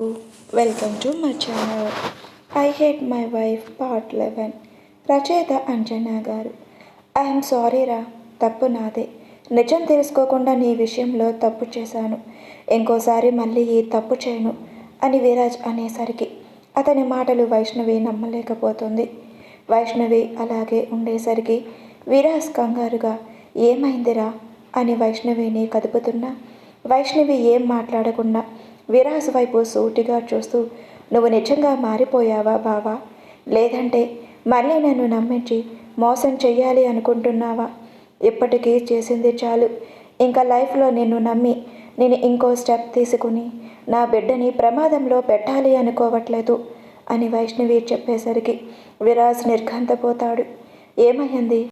Welcome to my channel I hate my wife part eleven రచయిత అంజనా గారు. I'm sorry రా తప్పు నాదే. నిజం తెలుసుకోకుండా నీ విషయంలో తప్పు చేశాను. ఇంకోసారి మళ్ళీ ఈ తప్పు చేయను అని విరాజ్ అనేసరికి అతని మాటలు వైష్ణవి నమ్మలేకపోతుంది. వైష్ణవి అలాగే ఉండేసరికి విరాజ్ కంగారుగా ఏమైందిరా? అని వైష్ణవిని కదుపుతున్నా. వైష్ణవి ఏం మాట్లాడకుండా విరాజ్ వైపు సూటిగా చూస్తూ నువ్వు నిజంగా మారిపోయావా బావా? లేదంటే మళ్ళీ నన్ను నమ్మించి మోసం చెయ్యాలి అనుకుంటున్నావా? ఇప్పటికీ చేసింది చాలు. ఇంకా లైఫ్లో నిన్ను నమ్మి నేను ఇంకో స్టెప్ తీసుకుని నా బిడ్డని ప్రమాదంలో పెట్టాలి అనుకోవట్లేదు అని వైష్ణవి చెప్పేసరికి విరాజ్ నిర్ఘంతపోతాడు. ఏమయ్యింది?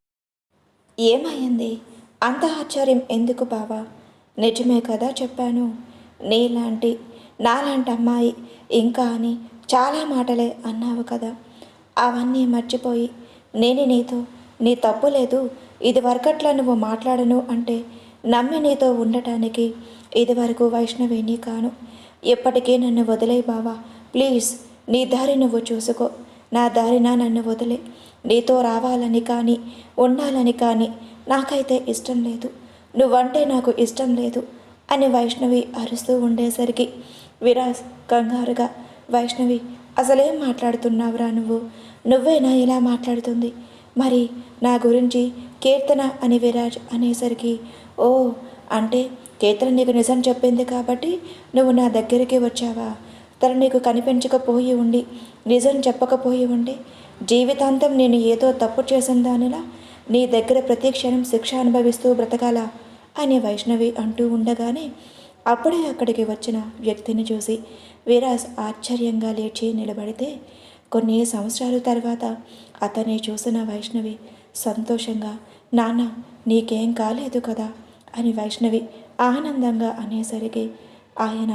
ఏమయ్యింది? అంత ఆశ్చర్యం ఎందుకు బావా? నిజమే కదా చెప్పాను. నీలాంటి నాలాంటి అమ్మాయి ఇంకా అని చాలా మాటలే అన్నావు కదా. అవన్నీ మర్చిపోయి నేను నీతో నీ తప్పు లేదు ఇది వరకట్లా నువ్వు మాట్లాడను అంటే నమ్మి నీతో ఉండటానికి ఇదివరకు వైష్ణవిని కాను. ఎప్పటికీ నన్ను వదిలే బావా ప్లీజ్ నీ దారి నువ్వు చూసుకో. నా దారిన నన్ను వదిలే. నీతో రావాలని కానీ ఉండాలని కానీ నాకైతే ఇష్టం లేదు. నువ్వంటే నాకు ఇష్టం లేదు అని వైష్ణవి అరుస్తూ ఉండేసరికి విరాజ్ కంగారుగా వైష్ణవి అసలేం మాట్లాడుతున్నావురా నువ్వు? నువ్వేనా ఇలా మాట్లాడుతుంది? మరి నా గురించి కీర్తన అని విరాజ్ అనేసరికి ఓ అంటే కీర్తన నీకు నిజం చెప్పింది కాబట్టి నువ్వు నా దగ్గరికి వచ్చావా? తను నీకు కనిపించకపోయి ఉండి నిజం చెప్పకపోయి ఉండి జీవితాంతం నేను ఏదో తప్పు చేసిన దానిలా నీ దగ్గర ప్రతి క్షణం శిక్ష అనుభవిస్తూ బ్రతకాలా? అని వైష్ణవి అంటూ ఉండగానే అప్పుడే అక్కడికి వచ్చిన వ్యక్తిని చూసి విరాజ్ ఆశ్చర్యంగా లేచి నిలబడితే కొన్ని సంవత్సరాల తర్వాత అతన్ని చూసిన వైష్ణవి సంతోషంగా నాన్న నీకేం కాలేదు కదా? అని వైష్ణవి ఆనందంగా అనేసరికి ఆయన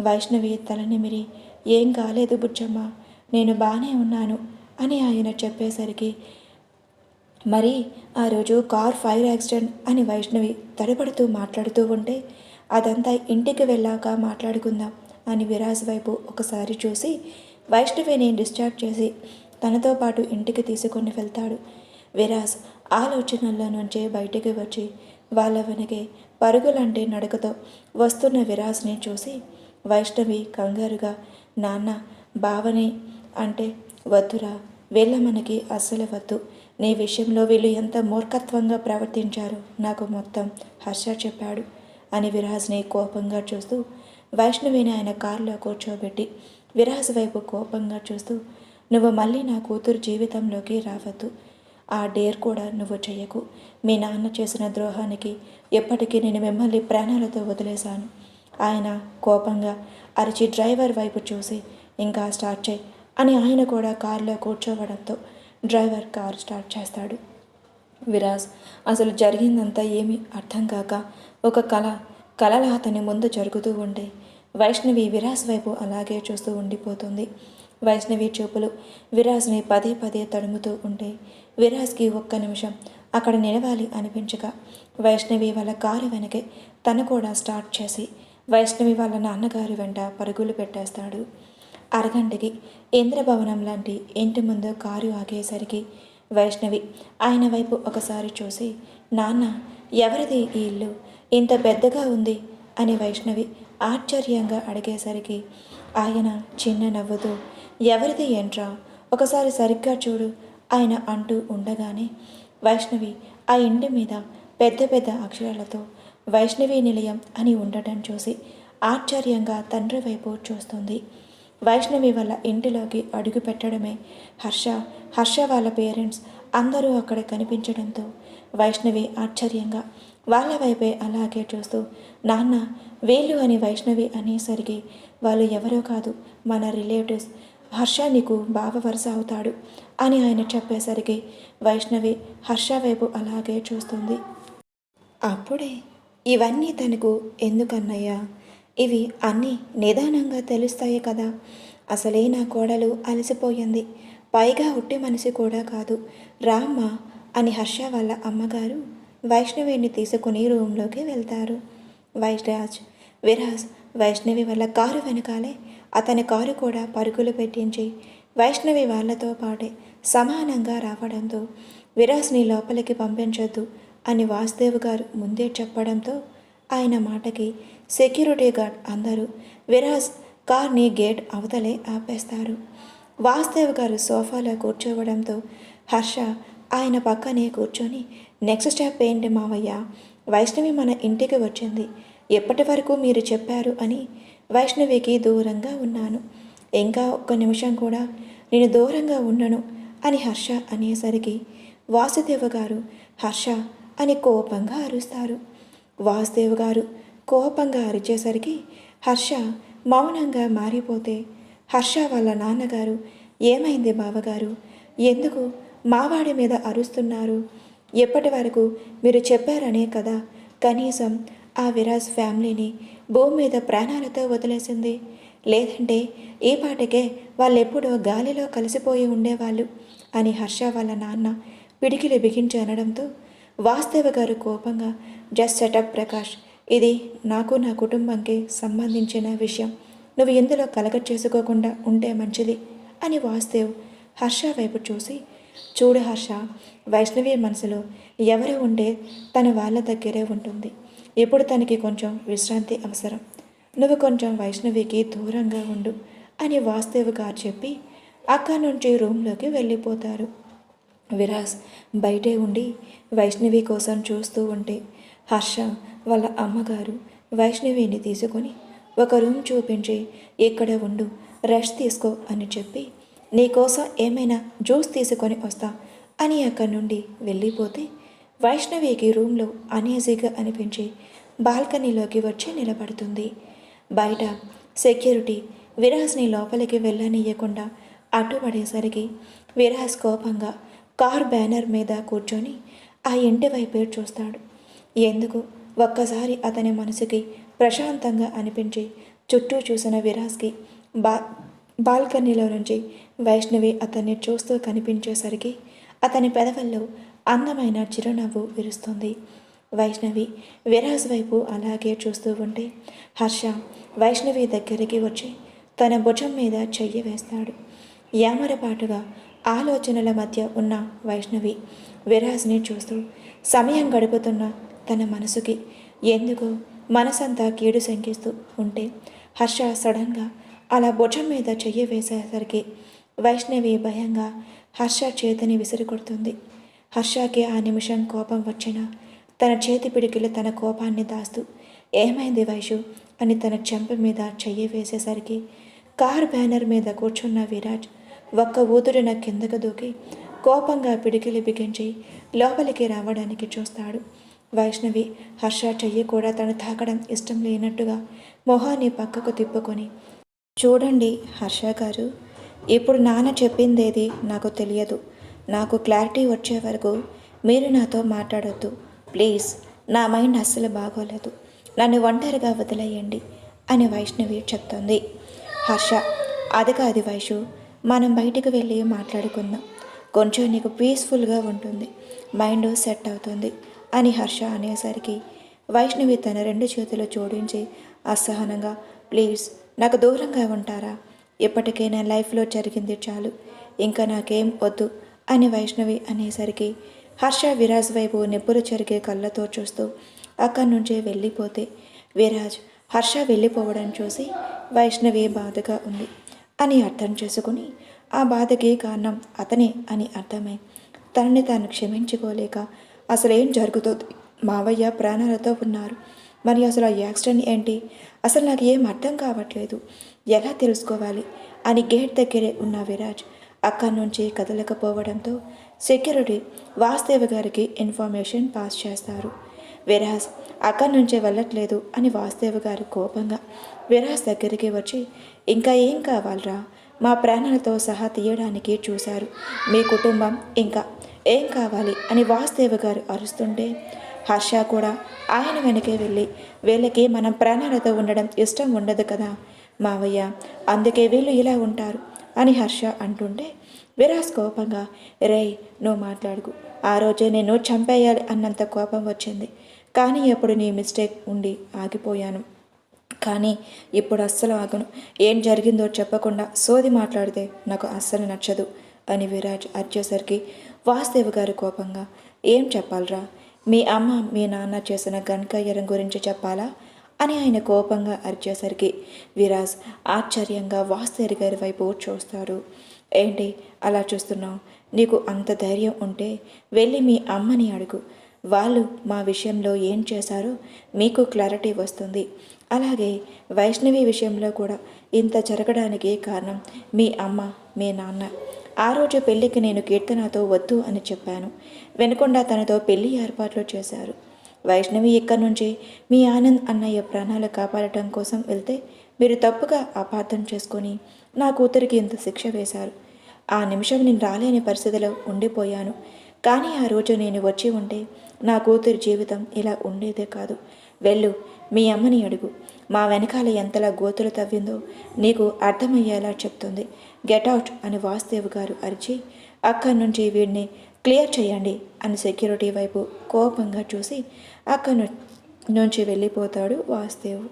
వైష్ణవి తలనిమిరి ఏం కాలేదు బుజ్జమ్మ నేను బాగానే ఉన్నాను అని ఆయన చెప్పేసరికి మరి ఆ రోజు కార్ ఫైర్ యాక్సిడెంట్ అని వైష్ణవి తడబడుతూ మాట్లాడుతూ ఉంటే అదంతా ఇంటికి వెళ్ళాక మాట్లాడుకుందాం అని విరాజ్ వైపు ఒకసారి చూసి వైష్ణవిని డిశ్చార్జ్ చేసి తనతో పాటు ఇంటికి తీసుకొని వెళ్తాడు. విరాజ్ ఆలోచనల్లో నుంచే బయటికి వచ్చి వాళ్ళ వెనకే పరుగులంటే నడకతో వస్తున్న విరాజ్ని చూసి వైష్ణవి కంగారుగా నాన్న బావని అంటే వద్దురా వీళ్ళ మనకి అస్సలు వద్దు. నీ విషయంలో వీళ్ళు ఎంత మూర్ఖత్వంగా ప్రవర్తించారో నాకు మొత్తం హర్ష చెప్పాడు. అని విరాజ్ని కోపంగా చూస్తూ వైష్ణవిని ఆయన కారులో కూర్చోబెట్టి విరాజ్ వైపు కోపంగా చూస్తూ నువ్వు మళ్ళీ నా కూతురు జీవితంలోకి రావద్దు. ఆ డేర్ కూడా నువ్వు చెయ్యకు. మీ నాన్న చేసిన ద్రోహానికి ఎప్పటికీ నేను మిమ్మల్ని ప్రాణాలతో వదిలేశాను. ఆయన కోపంగా అరిచి డ్రైవర్ వైపు చూసి ఇంకా స్టార్ట్ చేయి అని ఆయన కూడా కారులో కూర్చోవడంతో డ్రైవర్ కారు స్టార్ట్ చేస్తాడు. విరాజ్ అసలు జరిగిందంతా ఏమీ అర్థం కాక ఒక కళ కళలా అతని ముందు జరుగుతూ ఉండే. వైష్ణవి విరాస్ వైపు అలాగే చూస్తూ ఉండిపోతుంది. వైష్ణవి చూపులు విరాజ్ని పదే పదే తడుముతూ ఉంటే విరాజ్కి ఒక్క నిమిషం అక్కడ నిలవాలి అనిపించగా వైష్ణవి వాళ్ళ కారు వెనకే తను కూడా స్టార్ట్ చేసి వైష్ణవి వాళ్ళ నాన్నగారి వెంట పరుగులు పెట్టేస్తాడు. అరగంటకి ఇంద్రభవనం లాంటి ఇంటి ముందు కారు ఆగేసరికి వైష్ణవి ఆయన వైపు ఒకసారి చూసి నాన్న ఎవరిది ఈ ఇల్లు? ఇంత పెద్దగా ఉంది? అని వైష్ణవి ఆశ్చర్యంగా అడిగేసరికి ఆయన చిన్న నవ్వుతూ ఎవరిది ఏంట్రా? ఒకసారి సరిగ్గా చూడు ఆయన అంటూ ఉండగానే వైష్ణవి ఆ ఇంటి మీద పెద్ద పెద్ద అక్షరాలతో వైష్ణవి నిలయం అని ఉండటం చూసి ఆశ్చర్యంగా తండ్రి వైపు చూస్తుంది. వైష్ణవి వాళ్ళ ఇంటిలోకి అడుగు పెట్టడమే హర్ష హర్ష వాళ్ళ పేరెంట్స్ అందరూ అక్కడ కనిపించడంతో వైష్ణవి ఆశ్చర్యంగా వాళ్ళ వైపే అలాగే చూస్తూ నాన్న వీళ్ళు అని వైష్ణవి అనేసరికి వాళ్ళు ఎవరో కాదు మన రిలేటివ్స్. హర్ష నీకు బావ వరుస అవుతాడు అని ఆయన చెప్పేసరికి వైష్ణవి హర్ష వైపు అలాగే చూస్తుంది. అప్పుడే ఇవన్నీ తనకు ఎందుకన్నయ్యా? ఇవి అన్నీ నిదానంగా తెలుస్తాయి కదా. అసలే నా కోడలు అలసిపోయింది. పైగా ఉట్టి మనిషి కూడా కాదు. రామ్మ అని హర్ష వాళ్ళ అమ్మగారు వైష్ణవిని తీసుకుని రూమ్లోకి వెళ్తారు. వైష్రాజ్ విరాజ్ వైష్ణవి వాళ్ళ కారు వెనకాలే అతని కారు కూడా పరుగులు పెట్టించి వైష్ణవి వాళ్ళతో పాటే సమానంగా రావడంతో విరాజ్ని లోపలికి పంపించొద్దు అని వాసుదేవ్ గారు ముందే చెప్పడంతో ఆయన మాటకి సెక్యూరిటీ గార్డ్ అందరూ విరాజ్ కార్ని గేట్ అవతలే ఆపేస్తారు. వాసుదేవ్ గారు సోఫాలో కూర్చోవడంతో హర్ష ఆయన పక్కనే కూర్చొని నెక్స్ట్ స్టెప్ ఏంటి మావయ్య? వైష్ణవి మన ఇంటికి వచ్చింది. ఎప్పటి వరకు మీరు చెప్పారు అని వైష్ణవికి దూరంగా ఉన్నాను. ఇంకా ఒక్క నిమిషం కూడా నేను దూరంగా ఉండను అని హర్ష అనేసరికి వాసుదేవ గారు హర్ష అని కోపంగా అరుస్తారు. వాసుదేవ్ గారు కోపంగా అరిచేసరికి హర్ష మౌనంగా మారిపోతే హర్ష వాళ్ళ నాన్నగారు ఏమైంది బావగారు ఎందుకు మావాడి మీద అరుస్తున్నారు? ఎప్పటి వరకు మీరు చెప్పారనే కదా కనీసం ఆ విరాజ్ ఫ్యామిలీని భూమి మీద ప్రాణాలతో వదిలేసింది. లేదంటే ఈ పాటకే వాళ్ళెప్పుడో గాలిలో కలిసిపోయి ఉండేవాళ్ళు అని హర్ష వాళ్ళ నాన్న పిడికిలు బిగించి అనడంతో వాస్తవ గారు కోపంగా జస్ట్ సెటప్ ప్రకాష్ ఇది నాకు నా కుటుంబంకి సంబంధించిన విషయం. నువ్వు ఇందులో కలగ చేసుకోకుండా ఉంటే మంచిది అని వాసుదేవ్ హర్ష వైపు చూసి చూడు హర్ష వైష్ణవి మనసులో ఎవరు ఉంటే తన వాళ్ళ దగ్గరే ఉంటుంది. ఇప్పుడు తనకి కొంచెం విశ్రాంతి అవసరం. నువ్వు కొంచెం వైష్ణవికి దూరంగా ఉండు అని వాసుదేవ్ గారు చెప్పి అక్కడి నుంచి రూమ్లోకి వెళ్ళిపోతారు. విరాజ్ బయటే ఉండి వైష్ణవి కోసం చూస్తూ ఉంటే హర్ష వాళ్ళ అమ్మగారు వైష్ణవిని తీసుకొని ఒక రూమ్ చూపించి ఇక్కడ ఉండు రెస్ట్ తీసుకో అని చెప్పి నీకోసం ఏమైనా జ్యూస్ తీసుకొని వస్తా అని అక్కడి నుండి వెళ్ళిపోతే వైష్ణవికి రూమ్లో అనేజీగా అనిపించి బాల్కనీలోకి వచ్చి నిలబడుతుంది. బయట సెక్యూరిటీ విరాజ్ని లోపలికి వెళ్ళనీయకుండా అడ్డుపడేసరికి విరాజ్ కోపంగా కార్ బ్యానర్ మీద కూర్చొని ఆ ఇంటి వైపే చూస్తాడు. ఎందుకు? ఒక్కసారి అతని మనసుకి ప్రశాంతంగా అనిపించి చుట్టూ చూసిన విరాజ్కి బా బాల్కనీలో నుంచి వైష్ణవి అతన్ని చూస్తూ కనిపించేసరికి అతని పెదవుల్లో అందమైన చిరునవ్వు విరుస్తుంది. వైష్ణవి విరాజ్ వైపు అలాగే చూస్తూ ఉంటే హర్ష వైష్ణవి దగ్గరికి వచ్చి తన భుజం మీద చెయ్యి వేస్తాడు. యామరపాటుగా ఆలోచనల మధ్య ఉన్న వైష్ణవి విరాజ్ని చూస్తూ సమయం గడుపుతున్న తన మనసుకి ఎందుకు మనసంతా కీడు శంకిస్తూ ఉంటే హర్ష సడన్గా అలా భుజం మీద చెయ్యి వేసేసరికి వైష్ణవి భయంగా హర్ష చేతిని విసిరికొడుతుంది. హర్షకి ఆ నిమిషం కోపం వచ్చినా తన చేతి పిడికిలు తన కోపాన్ని దాస్తూ ఏమైంది వైషు? అని తన చెంప మీద చెయ్యి వేసేసరికి కార్ బ్యానర్ మీద కూర్చున్న విరాజ్ ఒక్క ఊదుడిన కిందకు దూకి కోపంగా పిడికిలి బిగించి లోపలికి రావడానికి చూస్తాడు. వైష్ణవి హర్ష చెయ్యి కూడా తను తాకడం ఇష్టం లేనట్టుగా మొహాన్ని పక్కకు తిప్పుకొని చూడండి హర్ష గారు ఇప్పుడు నాన్న చెప్పిందేది నాకు తెలియదు. నాకు క్లారిటీ వచ్చే వరకు మీరు నాతో మాట్లాడొద్దు. ప్లీజ్ నా మైండ్ అస్సలు బాగోలేదు. నన్ను ఒంటరిగా వదిలేయండి అని వైష్ణవి చెప్తుంది. హర్ష అది కాదు వైషు మనం బయటికి వెళ్ళి మాట్లాడుకుందాం. కొంచెం నీకు పీస్ఫుల్గా ఉంటుంది. మైండ్ సెట్ అవుతుంది అని హర్ష అనేసరికి వైష్ణవి తన రెండు చేతులు జోడించి అసహనంగా ప్లీజ్ నాకు దూరంగా ఉంటారా? ఇప్పటికైనా లైఫ్లో జరిగింది చాలు. ఇంకా నాకేం వద్దు అని వైష్ణవి అనేసరికి హర్ష విరాజ్ వైపు నిప్పులు చెరిగే కళ్ళతో చూస్తూ అక్కడి నుంచే వెళ్ళిపోతే విరాజ్ హర్ష వెళ్ళిపోవడం చూసి వైష్ణవి బాధగా ఉంది అని అర్థం చేసుకుని ఆ బాధకి కారణం అతనే అని అర్థమై తనని తాను క్షమించుకోలేక అసలేం జరుగుతుంది? మావయ్య ప్రాణాలతో ఉన్నారు. మరి అసలు ఆ యాక్సిడెంట్ ఏంటి? అసలు నాకు ఏం అర్థం కావట్లేదు. ఎలా తెలుసుకోవాలి? అని గేట్ దగ్గరే ఉన్న విరాజ్ అక్కడి నుంచి కదలకపోవడంతో సెక్యూరిటీ వాసుదేవ్ గారికి ఇన్ఫర్మేషన్ పాస్ చేస్తారు. విరాజ్ అక్కడి నుంచే వెళ్ళట్లేదు అని వాసుదేవ్ గారు కోపంగా విరాజ్ దగ్గరికి వచ్చి ఇంకా ఏం కావాలరా? మా ప్రాణాలతో సహా తీయడానికి చూశారు. మీ కుటుంబం ఇంకా ఏం కావాలి? అని వాసుదేవ్ గారు అరుస్తుంటే హర్ష కూడా ఆయన వెనకే వెళ్ళి వీళ్ళకి మనం ప్రాణాలతో ఉండడం ఇష్టం ఉండదు కదా మావయ్య అందుకే వీళ్ళు ఇలా ఉంటారు అని హర్ష అంటుంటే విరాజ్ కోపంగా రేయ్ నువ్వు మాట్లాడుకు. ఆ రోజే నేను చంపేయాలి అన్నంత కోపం వచ్చింది. కానీ అప్పుడు నీ మిస్టేక్ ఉండి ఆగిపోయాను. కానీ ఇప్పుడు అస్సలు ఆగను. ఏం జరిగిందో చెప్పకుండా సోది మాట్లాడితే నాకు అస్సలు నచ్చదు అని విరాజ్ అరిచేసరికి వాసుదేవ్ గారు కోపంగా ఏం చెప్పాలరా? మీ అమ్మ మీ నాన్న చేసిన గణకయ్యరం గురించి చెప్పాలా? అని ఆయన కోపంగా అరిచేసరికి విరాజ్ ఆశ్చర్యంగా వాస్తేరి గారి వైపు చూస్తారు ఏంటి అలా చూస్తున్నావు? నీకు అంత ధైర్యం ఉంటే వెళ్ళి మీ అమ్మని అడుగు. వాళ్ళు మా విషయంలో ఏం చేశారో మీకు క్లారిటీ వస్తుంది. అలాగే వైష్ణవి విషయంలో కూడా ఇంత జరగడానికి కారణం మీ అమ్మ మీ నాన్న. ఆ రోజు పెళ్ళికి నేను కీర్తనతో వద్దు అని చెప్పాను. వెనుకొండ తనతో పెళ్ళి ఏర్పాట్లు చేశారు. వైష్ణవి ఇక్కడి నుంచి మీ ఆనంద్ అన్నయ్య ప్రాణాలు కాపాడటం కోసం వెళ్తే మీరు తప్పుగా అపార్థం చేసుకొని నా కూతురికి ఇంత శిక్ష వేశారు. ఆ నిమిషం నేను రాలేని పరిస్థితిలో ఉండిపోయాను. కానీ ఆ రోజు నేను వచ్చి ఉంటే నా కూతురి జీవితం ఇలా ఉండేదే కాదు. వెళ్ళు మీ అమ్మని అడుగు. మా వెనకాల ఎంతలా గోతులు తవ్విందో నీకు అర్థమయ్యేలా చెప్తుంది. గెట్ అవుట్ అని వాసుదేవ్ గారు అరిచి అక్కడి నుంచి వీడిని క్లియర్ చేయండి అని సెక్యూరిటీ వైపు కోపంగా చూసి అక్కడి నుంచి వెళ్ళిపోతాడు వాసుదేవ్.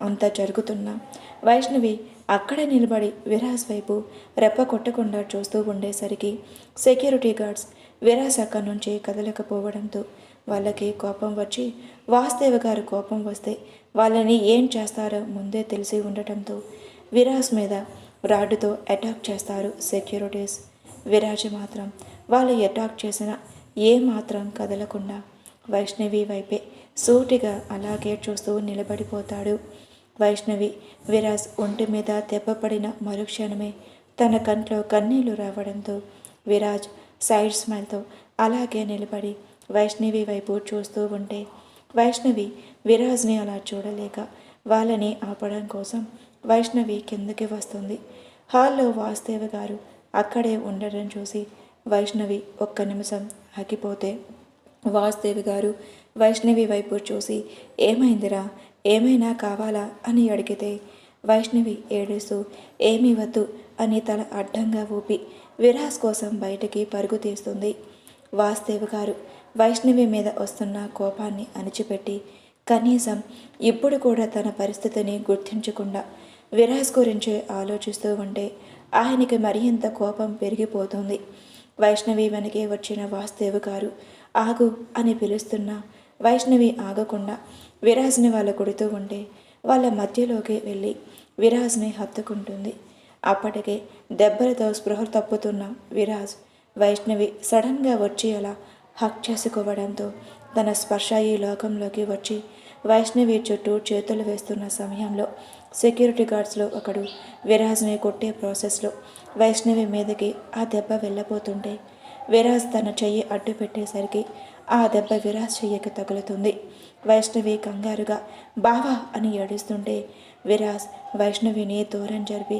అంతా జరుగుతున్నా వైష్ణవి అక్కడే నిలబడి విరాజ్ వైపు రెప్ప కొట్టకుండా చూస్తూ ఉండేసరికి సెక్యూరిటీ గార్డ్స్ విరాజ్ అక్కడి నుంచి కదలకపోవడంతో వాళ్ళకి కోపం వచ్చి వాసుదేవ గారు కోపం వస్తే వాళ్ళని ఏం చేస్తారో ముందే తెలిసి ఉండటంతో విరాజ్ మీద రాడ్డుతో అటాక్ చేస్తారు సెక్యూరిటీస్. విరాజ్ మాత్రం వాళ్ళు అటాక్ చేసిన ఏ మాత్రం కదలకుండా వైష్ణవి వైపే సూటిగా అలాగే చూస్తూ నిలబడిపోతాడు. వైష్ణవి విరాజ్ ఒంటి మీద దెబ్బపడిన మరుక్షణమే తన కంట్లో కన్నీళ్ళు రావడంతో విరాజ్ సైడ్ స్మైల్తో అలాగే నిలబడి వైష్ణవి వైపు చూస్తూ ఉంటే వైష్ణవి విరాజ్ని అలా చూడలేక వాళ్ళని ఆపడం కోసం వైష్ణవి కిందకి వస్తుంది. హాల్లో వాసుదేవ గారు అక్కడే ఉండడం చూసి వైష్ణవి ఒక్క నిమిషం ఆగిపోతే వాసుదేవి గారు వైష్ణవి వైపు చూసి ఏమైందిరా? ఏమైనా కావాలా? అని అడిగితే వైష్ణవి ఏడుస్తూ ఏమీ వద్దు అని తల అడ్డంగా ఊపి విరాస్ కోసం బయటికి పరుగు తీస్తుంది వాసుదేవ్ గారు. వైష్ణవి మీద వస్తున్న కోపాన్ని అణిచిపెట్టి కనీసం ఇప్పుడు కూడా తన పరిస్థితిని గుర్తించకుండా విరాజ్ గురించి ఆలోచిస్తూ ఉంటే ఆయనకి మరింత కోపం పెరిగిపోతుంది. వైష్ణవి వెనకే వచ్చిన వాసుదేవ్ గారు ఆగు అని పిలుస్తున్న వైష్ణవి ఆగకుండా విరాజ్ని వాళ్ళ కొడుతూ ఉంటే వాళ్ళ మధ్యలోకి వెళ్ళి విరాజ్ని హత్తుకుంటుంది. అప్పటికే దెబ్బలతో స్పృహ తప్పుతున్న విరాజ్ వైష్ణవి సడన్గా వచ్చి అలా హక్ చేసుకోవడంతో తన స్పర్శ ఈ లోకంలోకి వచ్చి వైష్ణవి చుట్టూ చేతులు వేస్తున్న సమయంలో సెక్యూరిటీ గార్డ్స్లో ఒకడు విరాజ్ని కొట్టే ప్రాసెస్లో వైష్ణవి మీదకి ఆ దెబ్బ వెళ్ళబోతుంటే విరాజ్ తన చెయ్యి అడ్డు పెట్టేసరికి ఆ దెబ్బ విరాజ్ చెయ్యికి తగులుతుంది. వైష్ణవి కంగారుగా బావా అని ఏడుస్తుంటే విరాజ్ వైష్ణవిని దూరం జరిపి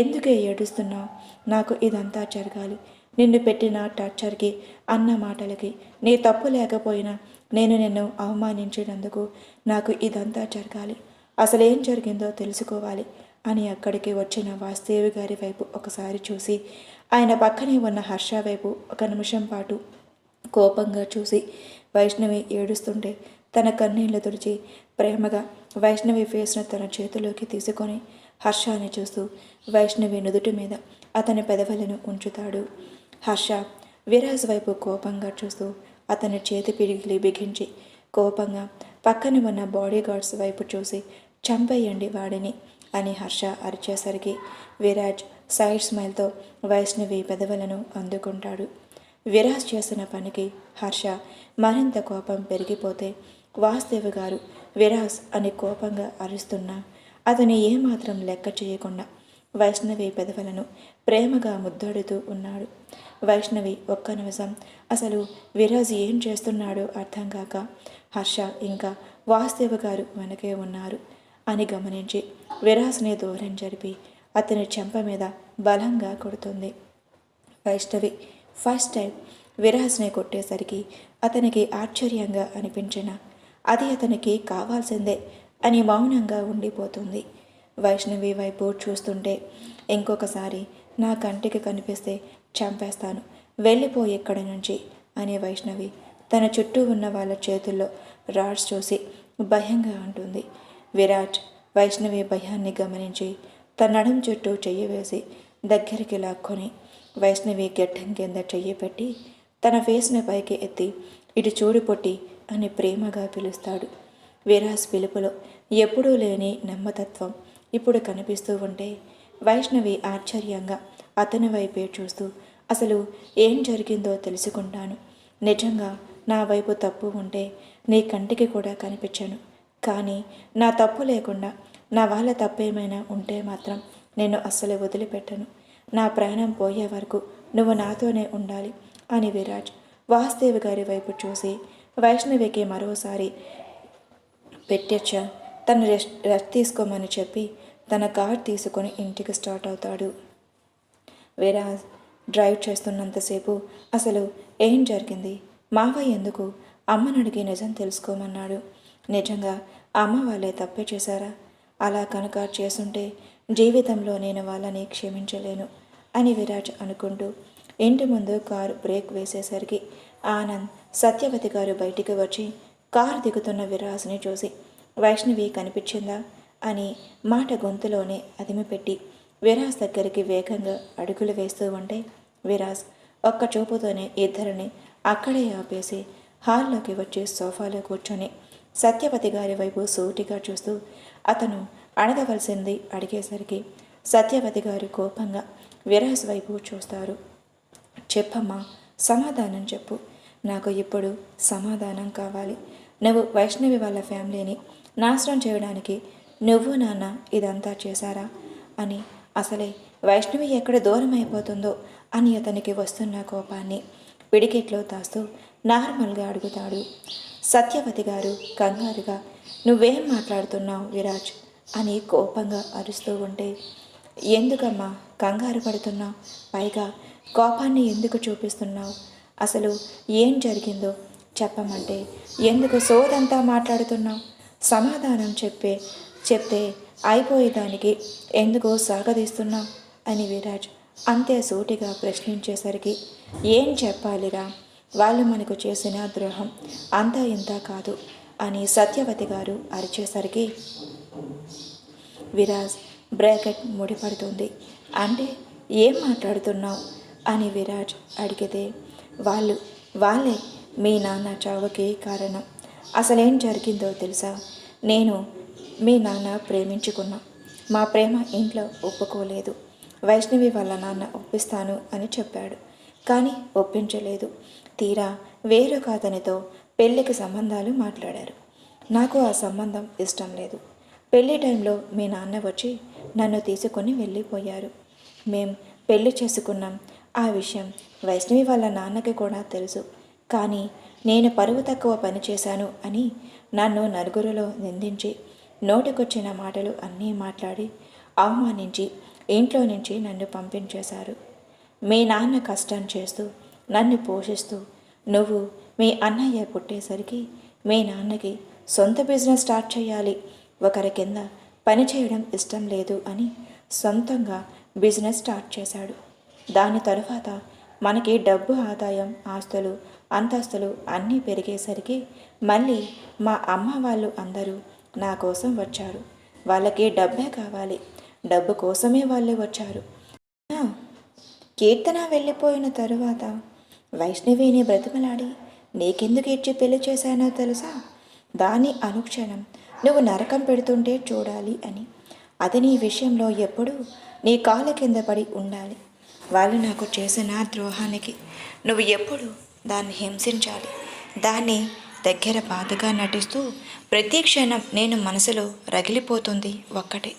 ఎందుకే ఏడుస్తున్నావు? నాకు ఇదంతా జరగాలి. నిన్ను పెట్టిన టార్చర్కి అన్న మాటలకి నీ తప్పు లేకపోయినా నేను నిన్ను అవమానించినందుకు నాకు ఇదంతా జరగాలి. అసలు ఏం జరిగిందో తెలుసుకోవాలి అని అక్కడికి వచ్చిన వాసుదేవి గారి వైపు ఒకసారి చూసి ఆయన పక్కనే ఉన్న హర్ష వైపు ఒక నిమిషం పాటు కోపంగా చూసి వైష్ణవి ఏడుస్తుంటే తన కన్నీళ్ళు తుడిచి ప్రేమగా వైష్ణవి ఫేస్ను తన చేతిలోకి తీసుకొని హర్షాన్ని చూస్తూ వైష్ణవి నుదుటి మీద అతని పెదవులను ఉంచుతాడు. హర్ష విరాజ్ వైపు కోపంగా చూస్తూ అతని చేతి పిడిగిలి బిగించి కోపంగా పక్కన ఉన్న బాడీ గార్డ్స్ వైపు చూసి చంపేయండి వాడిని అని హర్ష అరిచేసరికి విరాజ్ సైడ్ స్మైల్తో వైష్ణవి పెదవులను అందుకుంటాడు. విరాజ్ చేసిన పనికి హర్ష మరింత కోపం పెరిగిపోతే వాసుదేవి గారు విరాజ్ అని కోపంగా అరుస్తున్నా అతని ఏమాత్రం లెక్క చేయకుండా వైష్ణవి పెదవులను ప్రేమగా ముద్దాడుతూ ఉన్నాడు. వైష్ణవి ఒక్క నిమిషం అసలు విరాజ్ ఏం చేస్తున్నాడో అర్థం కాక హర్ష ఇంకా వాసుదేవ్ గారు వెనకే ఉన్నారు. అని గమనించి విరాజ్ని దూరం జరిపి అతని చెంప మీద బలంగా కొడుతుంది. వైష్ణవి ఫస్ట్ టైం విరాజ్ని కొట్టేసరికి అతనికి ఆశ్చర్యంగా అనిపించిన అది అతనికి కావాల్సిందే అని మౌనంగా ఉండిపోతుంది. వైష్ణవి వైపు చూస్తుంటే ఇంకొకసారి నా కంటికి కనిపిస్తే చంపేస్తాను వెళ్ళిపో ఇక్కడి నుంచి అని వైష్ణవి తన చుట్టూ ఉన్న వాళ్ళ చేతుల్లో రాడ్స్ చూసి భయంగా ఉంటుంది విరాట్ వైష్ణవి భయాన్ని గమనించి తన నడుం చుట్టూ చెయ్యి వేసి దగ్గరికి లాక్కొని వైష్ణవి గడ్డం కింద చెయ్యి పెట్టి తన ఫేస్ని పైకి ఎత్తి ఇటు చూడు పొట్టి అని ప్రేమగా పిలుస్తాడు. విరాజ్ పిలుపులో ఎప్పుడూ లేని నమ్మతత్వం ఇప్పుడు కనిపిస్తూ ఉంటే వైష్ణవి ఆశ్చర్యంగా అతని వైపే చూస్తూ అసలు ఏం జరిగిందో తెలుసుకుంటాను. నిజంగా నా వైపు తప్పు ఉంటే నీ కంటికి కూడా కనిపించాను. కానీ నా తప్పు లేకుండా నా వాళ్ళ తప్పేమైనా ఉంటే మాత్రం నేను అస్సలు వదిలిపెట్టను. నా ప్రాణం పోయే వరకు నువ్వు నాతోనే ఉండాలి అని విరాజ్ వాసుదేవి గారి వైపు చూసి వైష్ణవికి మరోసారి పెట్టచ్చా తను రెస్ట్ రెస్ట్ తీసుకోమని చెప్పి తన కార్ తీసుకొని ఇంటికి స్టార్ట్ అవుతాడు. విరాజ్ డ్రైవ్ చేస్తున్నంతసేపు అసలు ఏం జరిగింది? మావయ్య ఎందుకు? అమ్మను అడిగి నిజం తెలుసుకోమన్నాడు. నిజంగా అమ్మ వాళ్ళే తప్పే చేశారా? అలా కనుక చేసుంటే జీవితంలో నేను వాళ్ళని క్షమించలేను అని విరాజ్ అనుకుంటూ ఇంటి ముందు కారు బ్రేక్ వేసేసరికి ఆనంద్ సత్యవతి గారు బయటికి వచ్చి కారు దిగుతున్న విరాజ్ని చూసి వైష్ణవి కనిపించిందా? అని మాట గొంతులోనే అదిమిపెట్టి విరాజ్ దగ్గరికి వేగంగా అడుగులు వేస్తూ ఉంటే విరాజ్ ఒక్క చూపుతోనే ఇద్దరిని అక్కడే ఆపేసి హాల్లోకి వచ్చి సోఫాలో కూర్చొని సత్యవతి గారి వైపు సూటిగా చూస్తూ అతను అడగవలసింది అడిగేసరికి సత్యవతి గారు కోపంగా విరహస్ వైపు చూస్తారు. చెప్పమ్మా సమాధానం చెప్పు. నాకు ఇప్పుడు సమాధానం కావాలి. నువ్వు వైష్ణవి వాళ్ళ ఫ్యామిలీని నాశనం చేయడానికి నువ్వు నాన్న ఇదంతా చేశారా? అని అసలే వైష్ణవి ఎక్కడ దూరం అయిపోతుందో అని అతనికి వస్తున్న కోపాన్ని పిడికెట్లో దాస్తూ నార్మల్గా అడుగుతాడు. సత్యవతి గారు కంగారుగా నువ్వేం మాట్లాడుతున్నావు విరాజ్? అని కోపంగా అరుస్తూ ఉంటే ఎందుకమ్మా కంగారు పడుతున్నావు? పైగా కోపాన్ని ఎందుకు చూపిస్తున్నావు? అసలు ఏం జరిగిందో చెప్పమంటే ఎందుకు సోదంతా మాట్లాడుతున్నావు? సమాధానం చెప్పే చెప్తే అయిపోయేదానికి ఎందుకు సాగదీస్తున్నావు? అని విరాజ్ అంతే సూటిగా ప్రశ్నించేసరికి ఏం చెప్పాలిరా? వాళ్ళు మనకు చేసిన ద్రోహం. అంతా ఇంత కాదు అని సత్యవతి గారు అరిచేసరికి విరాజ్ బ్రాకెట్ ముడిపడుతుంది. అంటే ఏం మాట్లాడుతున్నావు? అని విరాజ్ అడిగితే వాళ్ళు వాళ్ళే మీ నాన్న చావుకి కారణం. అసలేం జరిగిందో తెలుసా? నేను మీ నాన్న ప్రేమించుకున్నా. మా ప్రేమ ఇంట్లో ఒప్పుకోలేదు. వైష్ణవి వాళ్ళ నాన్న ఒప్పిస్తాను అని చెప్పాడు. కానీ ఒప్పించలేదు. తీరా వేరొక అతనితో పెళ్ళికి సంబంధాలు మాట్లాడారు. నాకు ఆ సంబంధం ఇష్టం లేదు. పెళ్ళి టైంలో మీ నాన్న వచ్చి నన్ను తీసుకొని వెళ్ళిపోయారు. మేం పెళ్ళి చేసుకున్నాం. ఆ విషయం వైష్ణవి వాళ్ళ నాన్నకి కూడా తెలుసు. కానీ నేను పరువు తక్కువ పని చేశాను అని నన్ను నలుగురిలో నిందించి నోటికొచ్చిన మాటలు అన్నీ మాట్లాడి అవమానించి ఇంట్లో నుంచి నన్ను పంపించేశారు. మీ నాన్న కష్టం చేస్తూ నన్ను పోషిస్తూ నువ్వు మీ అన్నయ్య పుట్టేసరికి మీ నాన్నకి సొంత బిజినెస్ స్టార్ట్ చేయాలి. ఒకరి కింద పని చేయడం ఇష్టం లేదు అని సొంతంగా బిజినెస్ స్టార్ట్ చేశాడు. దాని తరువాత మనకి డబ్బు ఆదాయం ఆస్తులు అంతస్తులు అన్నీ పెరిగేసరికి మళ్ళీ మా అమ్మ వాళ్ళు అందరూ నా కోసం వచ్చారు. వాళ్ళకి డబ్బే కావాలి. డబ్బు కోసమే వాళ్ళు వచ్చారు. కీర్తన వెళ్ళిపోయిన తరువాత వైష్ణవిని బ్రతిమలాడి నీకెందుకు ఇచ్చి పెళ్ళి చేశానో తెలుసా? దాని అనుక్షణం నువ్వు నరకం పెడుతుంటే చూడాలి అని. అది నీ విషయంలో ఎప్పుడూ నీ కాళ్ళ కింద పడి ఉండాలి. వాళ్ళు నాకు చేసిన ద్రోహానికి నువ్వు ఎప్పుడు దాన్ని హింసించాలి. దాన్ని దగ్గర బాధగా నటిస్తూ ప్రతి క్షణం నేను మనసులో రగిలిపోతుంది ఒక్కటే.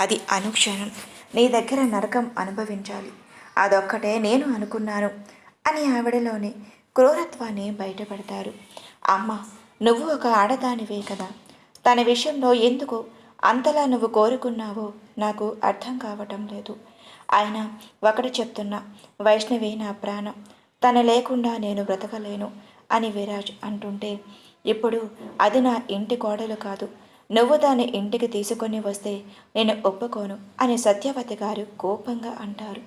అది అనుక్షణం. నీ దగ్గర నరకం అనుభవించాలి. అదొక్కటే నేను అనుకున్నాను అని ఆవిడలోని క్రూరత్వాన్ని బయటపడతారు. అమ్మ నువ్వు ఒక ఆడదానివే కదా. తన విషయంలో ఎందుకు అంతలా నువ్వు కోరుకున్నావో నాకు అర్థం కావటం లేదు. ఆయన ఒకటి చెప్తున్నా వైష్ణవి నా ప్రాణం. తన లేకుండా నేను బ్రతకలేను అని విరాజ్ అంటుంటే ఇప్పుడు అది నా ఇంటి కోడలు కాదు. నువ్వు దాన్ని ఇంటికి తీసుకొని వస్తే నేను ఒప్పుకోను అని సత్యవతి గారు కోపంగా అంటారు.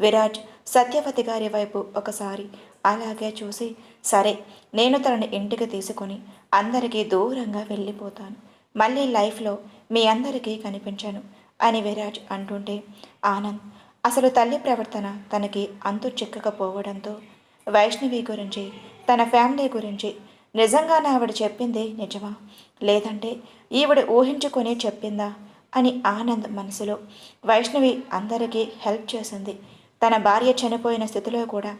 విరాజ్ సత్యవతి గారి వైపు ఒకసారి అలాగే చూసి సరే నేను తనని ఇంటికి తీసుకొని అందరికీ దూరంగా వెళ్ళిపోతాను. మళ్ళీ లైఫ్లో మీ అందరికీ కనిపించాను అని విరాజ్ అంటుంటే ఆనంద్ అసలు తల్లి ప్రవర్తన తనకి అంతు చిక్కకపోవడంతో వైష్ణవి గురించి తన ఫ్యామిలీ గురించి నిజంగానే ఆవిడ చెప్పింది నిజమా? లేదంటే ఈవిడ ఊహించుకొని చెప్పిందా? అని ఆనంద్ మనసులో వైష్ణవి అందరికీ హెల్ప్ చేసింది తన భార్య చనిపోయిన స్థితిలో కూడా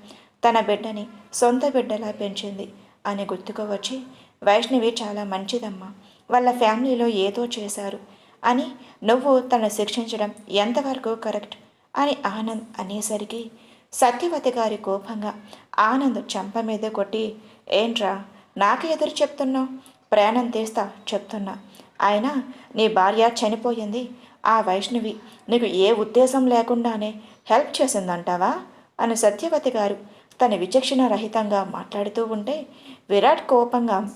తన బిడ్డని సొంత బిడ్డలా పెంచింది అని గుర్తుకు వచ్చి వైష్ణవి చాలా మంచిదమ్మా వాళ్ళ ఫ్యామిలీలో ఏదో చేశారు అని నువ్వు తను శిక్షించడం ఎంతవరకు కరెక్ట్? అని ఆనంద్ అనేసరికి సత్యవతి గారి కోపంగా ఆనంద్ చెంప మీద కొట్టి ఏంట్రా నాకు ఎదురు చెప్తున్నావు? ప్రాణం తీస్తా చెప్తున్నా. అయినా నీ భార్య చనిపోయింది. ఆ వైష్ణవి నీకు ఏ ఉద్దేశం లేకుండానే హెల్ప్ చేసిందంటావా? అని సత్యవతి గారు తన విచక్షణ రహితంగా మాట్లాడుతూ ఉంటే విరాట్ కోపంగా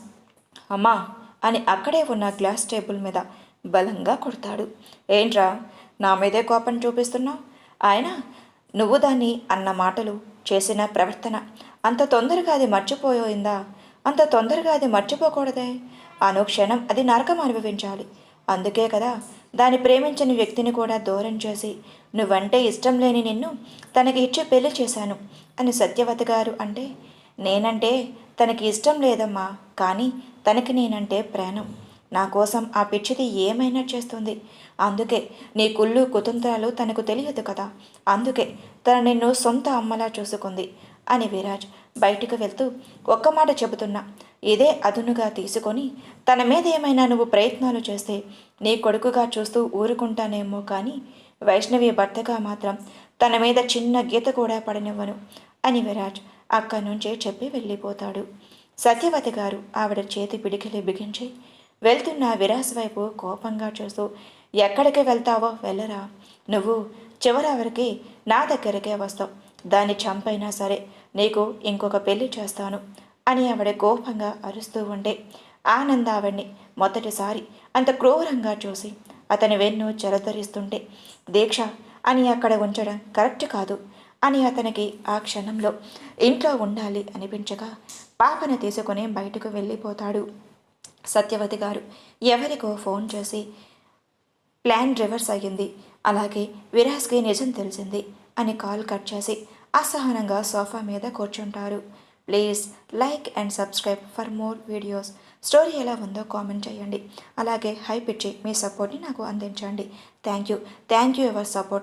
అమ్మా అని అక్కడే ఉన్న గ్లాస్ టేబుల్ మీద బలంగా కొడతాడు. ఏంట్రా నా మీదే కోపం చూపిస్తున్నావు? ఆయన నువ్వు దాన్ని అన్న మాటలు చేసిన ప్రవర్తన అంత తొందరగా అది మర్చిపోయిందా? అంత తొందరగా అది మర్చిపోకూడదే? అనుక్షణం అది నరకం అనుభవించాలి. అందుకే కదా దాన్ని ప్రేమించిన వ్యక్తిని కూడా దూరం చేసి నువ్వంటే ఇష్టం లేని నిన్ను తనకి ఇచ్చి పెళ్ళి చేశాను అని సత్యవత గారు అంటే నేనంటే తనకి ఇష్టం లేదమ్మా కానీ తనకి నేనంటే ప్రాణం. నా కోసం ఆ పిచ్చిది ఏమైనా చేస్తుంది. అందుకే నీ కుళ్ళు కుతంత్రాలు తనకు తెలియదు కదా. అందుకే తన నిన్ను సొంత అమ్మలా చూసుకుంది అని విరాజ్ బయటికి వెళ్తూ ఒక్క మాట చెబుతున్నా ఇదే అదునుగా తీసుకొని తన మీద ఏమైనా నువ్వు ప్రయత్నాలు చేస్తే నీ కొడుకుగా చూస్తూ ఊరుకుంటానేమో కానీ వైష్ణవి భర్తగా మాత్రం తన మీద చిన్న గీత కూడా పడనివ్వను అని విరాజ్ అక్కడి నుంచే చెప్పి వెళ్ళిపోతాడు. సత్యవతి గారు ఆవిడ చేతి పిడికిలి బిగించి వెళ్తున్న విరాజ్ వైపు కోపంగా చూస్తూ ఎక్కడికి వెళ్తావో వెళ్ళరా. నువ్వు చివరావరికి నా దగ్గరకే వస్తావు. దాన్ని చంపైనా సరే నీకు ఇంకొక పెళ్ళి చేస్తాను. అని ఆవిడ కోపంగా అరుస్తూ ఉండే ఆనంద్ ఆవిడ్ని మొదటిసారి అంత క్రూరంగా చూసి అతని వెన్ను చెరదరిస్తుంటే దీక్ష అని అక్కడ ఉంచడం కరెక్ట్ కాదు అని అతనికి ఆ క్షణంలో ఇంట్లో ఉండాలి అనిపించగా పాపను తీసుకొని బయటకు వెళ్ళిపోతాడు. సత్యవతి గారు ఎవరికో ఫోన్ చేసి ప్లాన్ రివర్స్ అయ్యింది. అలాగే విరాజ్కి నిజం తెలిసింది అని కాల్ కట్ చేసి అసహనంగా సోఫా మీద కూర్చుంటారు. Please like and subscribe for more videos story ఎలా ఉందో కామెంట్ చేయండి. అలాగే హైప్ ఇచ్చి మీ సపోర్ట్ని నాకు అందించండి. Thank you thank you ever support